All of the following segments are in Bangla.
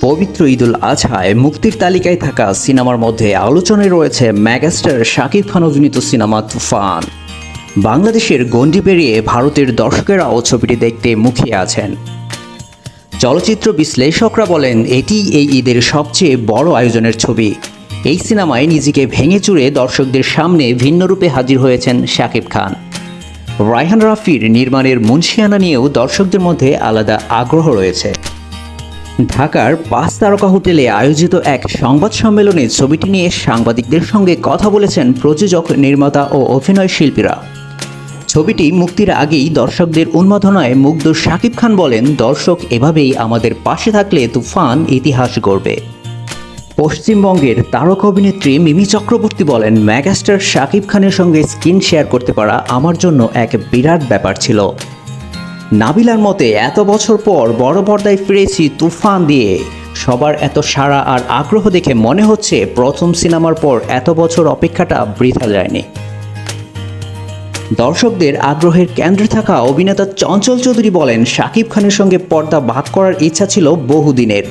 পবিত্র ঈদুল আজহায় মুক্তির তালিকায় থাকা সিনেমার মধ্যে আলোচনায় রয়েছে ম্যাগাস্টার শাকিব খান অভিনীত সিনেমা তুফান। বাংলাদেশের গণ্ডি পেরিয়ে ভারতের দর্শকেরাও ছবিটি দেখতে মুখিয়ে আছেন। চলচ্চিত্র বিশ্লেষকরা বলেন, এটি এই ঈদের সবচেয়ে বড় আয়োজনের ছবি। এই সিনেমায় নিজেকে ভেঙে চুরে দর্শকদের সামনে ভিন্ন রূপে হাজির হয়েছেন শাকিব খান। রায়হান রাফির নির্মাণের মুন্সিয়ানা নিয়েও দর্শকদের মধ্যে আলাদা আগ্রহ রয়েছে। ঢাকার পাঁচ তারকা হোটেলে আয়োজিত এক সংবাদ সম্মেলনে ছবিটি নিয়ে সাংবাদিকদের সঙ্গে কথা বলেছেন প্রযোজক, নির্মাতা ও অভিনয় শিল্পীরা। ছবিটি মুক্তির আগেই দর্শকদের উন্মাদনায় মুগ্ধ শাকিব খান বলেন, দর্শক এভাবেই আমাদের পাশে থাকলে তুফান ইতিহাস গড়বে। পশ্চিমবঙ্গের তারকা অভিনেত্রী মিমি চক্রবর্তী বলেন ম্যাগাস্টার শাকিব খানের সঙ্গে স্ক্রিন শেয়ার করতে পারা আমার জন্য এক বিরাট ব্যাপার ছিল। নাবিলার মতে, এত বছর পর বড় পর্দায় ফিরেছি তুফান দিয়ে। সবার এত সাড়া আর আগ্রহ দেখে মনে হচ্ছে প্রথম সিনেমার পর এত বছর অপেক্ষাটা বৃথা যায়নি। দর্শকদের আগ্রহের কেন্দ্রে থাকা অভিনেতা চঞ্চল চৌধুরী বলেন, শাকিব খানের সঙ্গে পর্দা ভাগ করার ইচ্ছা ছিল বহুদিনের।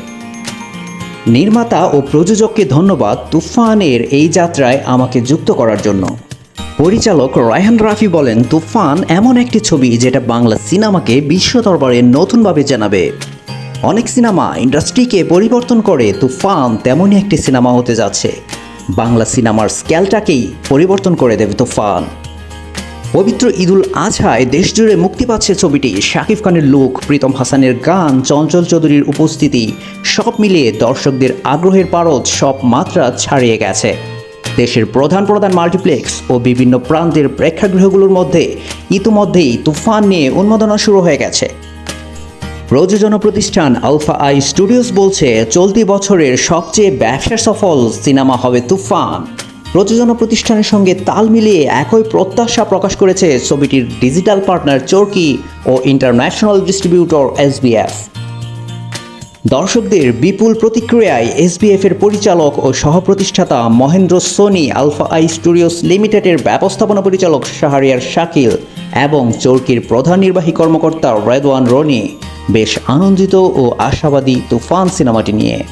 নির্মাতা ও প্রযোজককে ধন্যবাদ, তুফানের এই যাত্রায় আমাকে যুক্ত করার জন্য। পরিচালক রায়হান রাফি বলেন, তুফান এমন একটি ছবি যেটা বাংলা সিনেমাকে বিশ্ব দরবারে নতুনভাবে জানাবে। অনেক সিনেমা ইন্ডাস্ট্রিকে পরিবর্তন করে তুফান তেমনই একটি সিনেমা হতে যাচ্ছে। বাংলা সিনেমার স্কেলটাকেই পরিবর্তন করে দেবে তুফান। পবিত্র ঈদুল আজহায় দেশজুড়ে মুক্তি পাচ্ছে ছবিটি। শাকিব খানের লুক, প্রীতম হাসানের গান, চঞ্চল চৌধুরীর উপস্থিতি, সব মিলিয়ে দর্শকদের আগ্রহের পারদ সব মাত্রা ছাড়িয়ে গেছে। দেশের প্রধান প্রধান মাল্টিপ্লেক্স ও বিভিন্ন প্রান্তের প্রেক্ষাগৃহগুলোর মধ্যে ইতিমধ্যেই তুফান নিয়ে উন্মাদনা শুরু হয়ে গেছে। প্রযোজনা প্রতিষ্ঠান আলফা আই স্টুডিওস বলছে, চলতি বছরের সবচেয়ে ব্যবসা সফল সিনেমা হবে তুফান। প্রযোজনা প্রতিষ্ঠানের সঙ্গে তাল মিলিয়ে একই প্রত্যাশা প্রকাশ করেছে ছবিটির ডিজিটাল পার্টনার চরকি ও ইন্টারন্যাশনাল ডিস্ট্রিবিউটর এসবিএফ দর্শকদের বিপুল প্রতিক্রিয়ায় এসবিএফ এর পরিচালক ও সহপ্রতিষ্ঠাতা Mahendra Soni, alpha I studios লিমিটেডের ব্যবস্থাপনা পরিচালক শাহরিয়ার শাকিল এবং চরকির প্রধান নির্বাহী কর্মকর্তা রেদওয়ান রনি। বেশ আনন্দিত ও আশাবাদী তুফান সিনেমাটি নিয়ে।